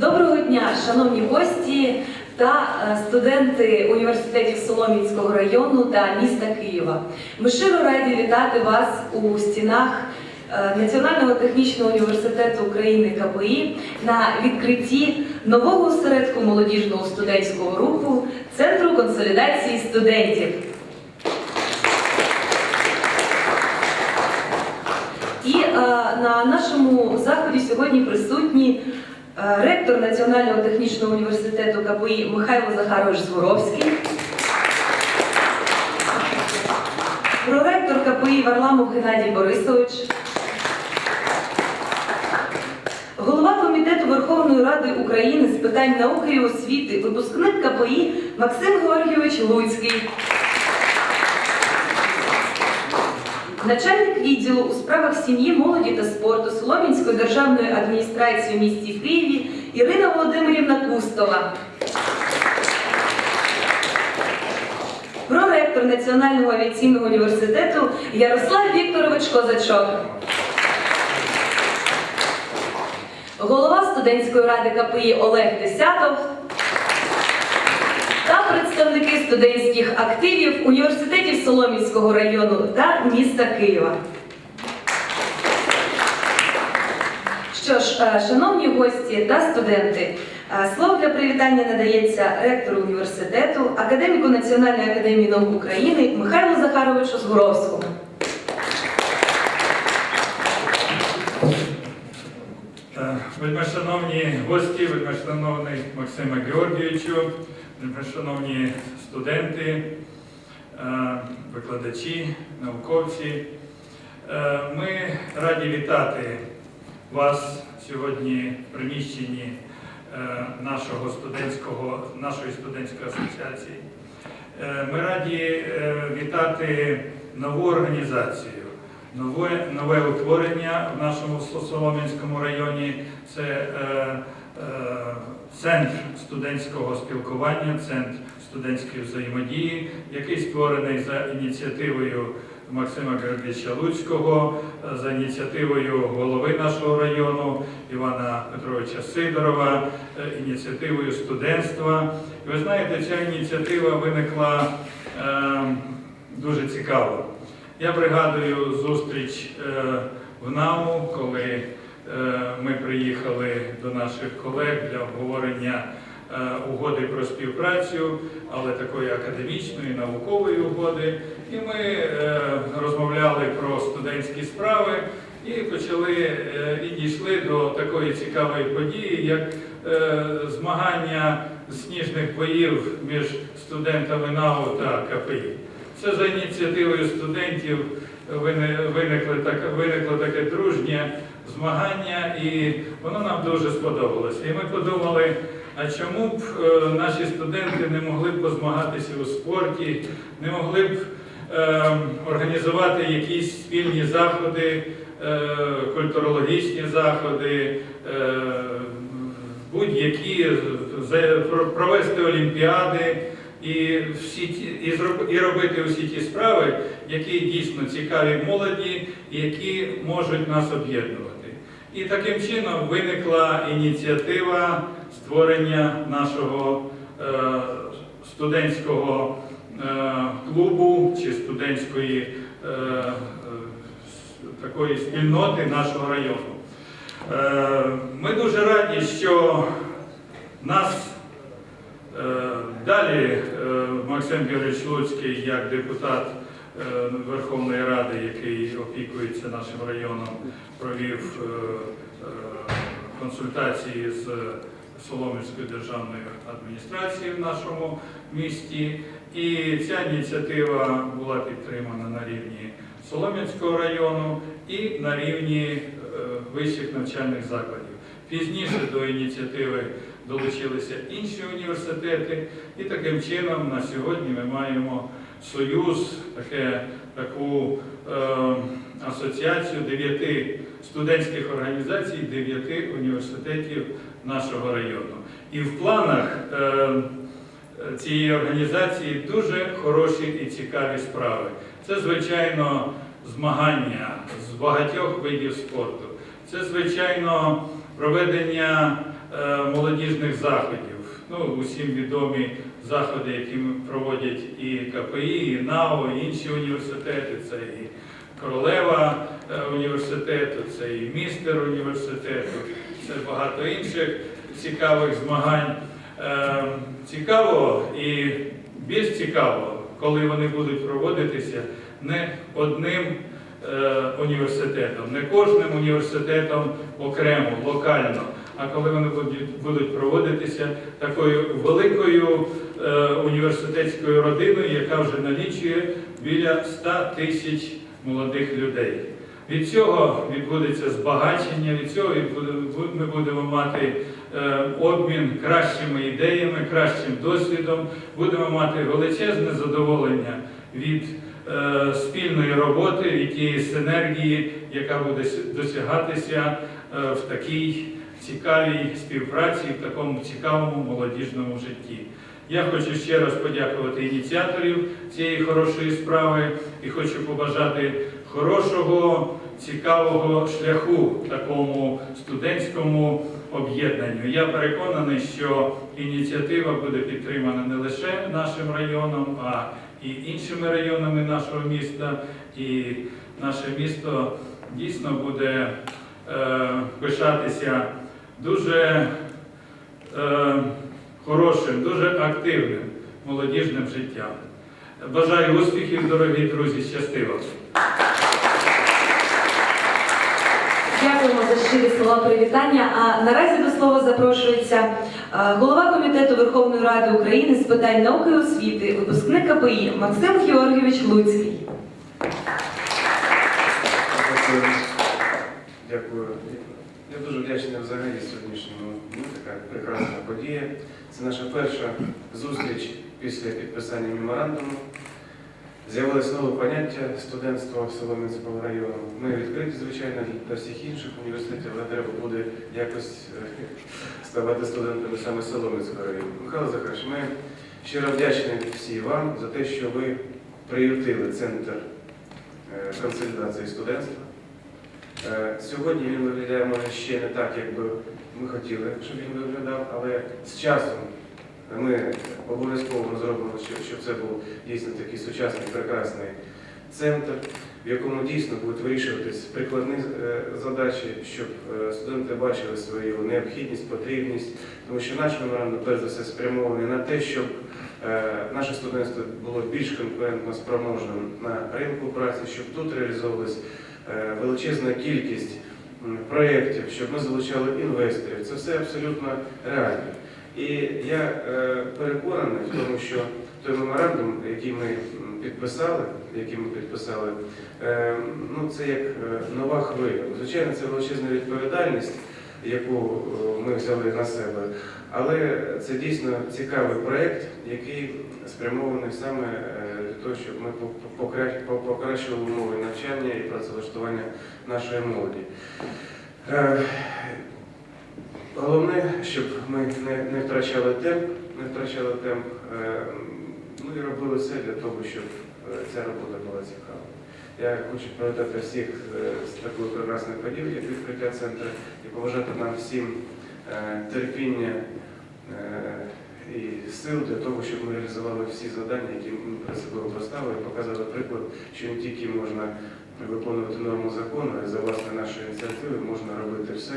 Доброго дня, шановні гості та е, студенти університетів Солом'янського району та міста Києва. Ми щиро раді вітати вас у стінах е, Національного технічного університету України КПІ на відкритті нового осередку молодіжного студентського руху Центру консолідації студентів. І е, на нашому заході сьогодні присутні ректор Національного технічного університету КПІ Михайло Захарович Зворовський, проректор КПІ Варламов Геннадій Борисович, голова Комітету Верховної Ради України з питань науки і освіти, випускник КПІ Максим Георгійович Луцький. Начальник відділу у справах сім'ї, молоді та спорту Солом'янської державної адміністрації в місті Києві Ірина Володимирівна Кустова. Проректор Національного авіаційного університету Ярослав Вікторович Козачок. Голова студентської ради КПІ Олег Десятов представники студентських активів університетів Солом'янського району та міста Києва. Що ж, е, шановні гості та студенти, е, слово для привітання надається ректору університету, академіку Національної академії наук України Михайлу Захаровичу Згуровському. Вельмишановні гості, вельмишановний Максиме Георгійовичу, вельмишановні студенти, е, викладачі, науковці. Е, Ми раді вітати вас сьогодні в приміщенні е, нашого студентського, нашої студентської асоціації. Ми раді вітати нову організацію, нове, нове утворення в нашому Солом'янському районі. Це е, е, центр студентського спілкування, центр студентської взаємодії, який створений за ініціативою Максима Георгійовича Луцького, за ініціативою голови нашого району Івана Петровича Сидорова, е, ініціативою студентства. І ви знаєте, ця ініціатива виникла е, дуже цікаво. Я пригадую зустріч е, в НАУ, коли е, ми приїхали до наших колег для обговорення е, угоди про співпрацю, але такої академічної, наукової угоди. І ми розмовляли про студентські справи і почали і дійшли до такої цікавої події, як змагання сніжних боїв між студентами НАУ та КПІ. Це за ініціативою студентів вине- виникли так- виникло таке дружнє змагання, і воно нам дуже сподобалося. І ми подумали, а чому б е, наші студенти не могли б позмагатися у спорті, не могли б е, організувати якісь спільні заходи, е, культурологічні заходи, е, будь-які провести олімпіади і, всі ті, і, зроб- і робити усі ті справи, які дійсно цікаві молоді які можуть нас об'єднувати. І таким чином виникла ініціатива створення нашого е, студентського е, клубу чи студентської е, е, такої спільноти нашого району. Е, Ми дуже раді, що нас е, далі е, Максим Георгійович Луцький, як депутат е, Верховної Ради, який опікується нашим районом, провів е, е, консультації з Солом'янською державною адміністрацією в нашому місті. І ця ініціатива була підтримана на рівні Солом'янського району і на рівні вищих навчальних закладів. Пізніше до ініціативи долучилися інші університети, і таким чином на сьогодні ми маємо союз, таке, таку е, асоціацію дев'яти студентських організацій, дев'яти університетів нашого району. І в планах е, цієї організації дуже хороші і цікаві справи. Це, звичайно, змагання з багатьох видів спорту. Це, звичайно, проведення молодіжних заходів. Ну, усім відомі заходи, які проводять і КПІ, і НАО, і інші університети. Це і королева е, університету, це і містер університету, це багато інших цікавих змагань. Е, Цікаво і більш цікаво, коли вони будуть проводитися не одним е, університетом, не кожним університетом окремо, локально, а коли вони будуть, проводитися такою великою е, університетською родиною, яка вже налічує біля 100 тисяч молодих людей. Від цього відбудеться збагачення, від цього ми будемо мати е, обмін кращими ідеями, кращим досвідом, будемо мати величезне задоволення від е, спільної роботи, від тієї синергії, яка буде досягатися е, в такій цікавій співпраці, в такому цікавому молодіжному житті. Я хочу ще раз подякувати ініціаторів цієї хорошої справи і хочу побажати хорошого, цікавого шляху такому студентському об'єднанню. Я переконаний, що ініціатива буде підтримана не лише нашим районом, а і іншими районами нашого міста. І наше місто дійсно буде е, пишатися дуже е, хорошим, дуже активним молодіжним життям. Бажаю успіхів, дорогі друзі, щастиво! Дякуємо за щирі слова привітання. А наразі до слова запрошується голова комітету Верховної Ради України з питань науки і освіти, випускник КПІ Максим Георгійович Луцький. Дякую. Я дуже вдячний взагалі сьогоднішньому дню. Така прекрасна подія. Це наша перша зустріч після підписання меморандуму. З'явилось нове поняття студентства Солом'янського району. Ми відкриті, звичайно, для всіх інших університетів, але треба буде якось е, ставати студентами саме Солом'янського району. Михайло Захарович, ми щиро вдячні всі вам за те, що ви приютили центр е, консолідації студентства. Е, Сьогодні він виглядає може ще не так, як би ми хотіли, щоб він виглядав, але з часом ми обов'язково зробимо, щоб, щоб це був дійсно такий сучасний, прекрасний центр, в якому дійсно будуть вирішуватись прикладні е, задачі, щоб е, студенти бачили свою необхідність, потрібність, тому що наш меморандум перш за все спрямований на те, щоб е, наше студентство було більш конкурентно спроможним на ринку праці, щоб тут реалізовувалось е, величезна кількість проєктів, щоб ми залучали інвесторів. Це все абсолютно реально. І я е, переконаний в тому, що той меморандум, який ми підписали, який ми підписали, е, ну це як е, нова хвиля. Звичайно, це величезна відповідальність, яку ми взяли на себе. Але це дійсно цікавий проєкт, який спрямований саме для того, щоб ми по- покращували умови навчання і працевлаштування нашої молоді. Головне, щоб ми не, не втрачали темп, не втрачали темп, е, ну і робили все для того, щоб е, ця робота була цікава. Я хочу привітати всіх е, з такою прекрасною подією, як відкриття центру, і побажати нам всім терпіння і сил для того, щоб ми реалізували всі завдання, які ми перед собою поставили, і показали приклад, що не тільки можна виконувати норму закону, а й за власне нашої ініціативи можна робити все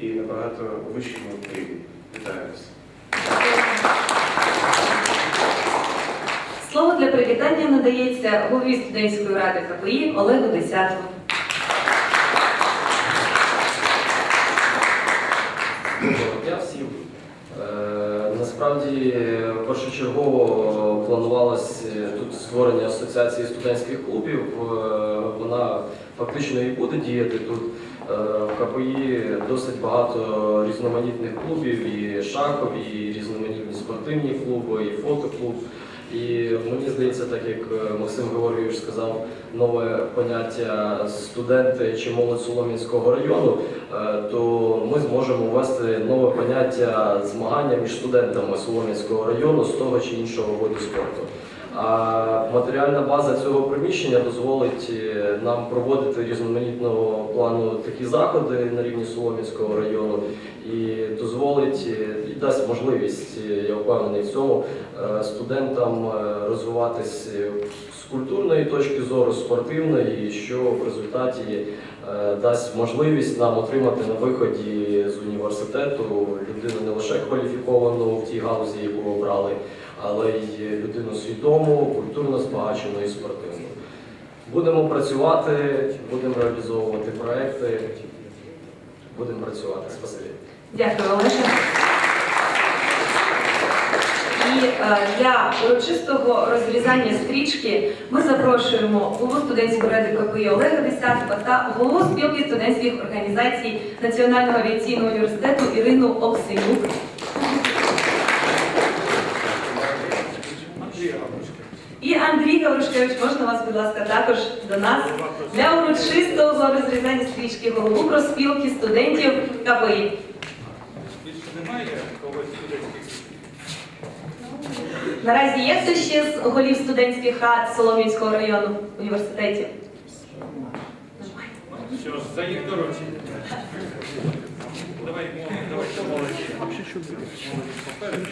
і набагато вищому рівні. Вітаю вас. Слово для привітання надається голові студентської ради КПІ Олегу Десятому. Доброго дня всім. Е, Насправді першочергово планувалось е, тут створення асоціації студентських клубів. Е, Вона фактично і буде діяти тут. Е, В КПІ досить багато різноманітних клубів, і шахов, і різноманітні спортивні клуби, і фотоклуб. І мені здається, так як е, Максим Георгійович сказав, нове поняття студенти чи молодь Солом'янського району, е, то ми зможемо ввести нове поняття змагання між студентами Солом'янського району з того чи іншого виду спорту. А матеріальна база цього приміщення дозволить е, нам проводити різноманітного плану такі заходи на рівні Солом'янського району і дозволить дасть можливість, е, я впевнений в цьому, е, студентам е, розвиватись з культурної точки зору, спортивної, що в результаті дасть можливість нам отримати на виході з університету людину не лише кваліфіковану в тій галузі, яку обрали, але й людину свідому, культурно збагачену і спортивну. Будемо працювати, будемо реалізовувати проекти, будемо працювати. Спасибі. Дякую, Олеже. І е, для урочистого розрізання стрічки ми запрошуємо голову студентської ради КПІ Олега Десятого та голову спілки студентських організацій Національного авіаційного університету Ірину Оксенюк. І Андрій Гаврушкевич, можна вас, будь ласка, також до нас для урочистого розрізання стрічки голову проспілки студентів КПІ. Наразі є хто ще з голів студентських рад Солом'янського району університетів? Що ж, за їх доручення. Давай, давай, молоді. Молоді попереду.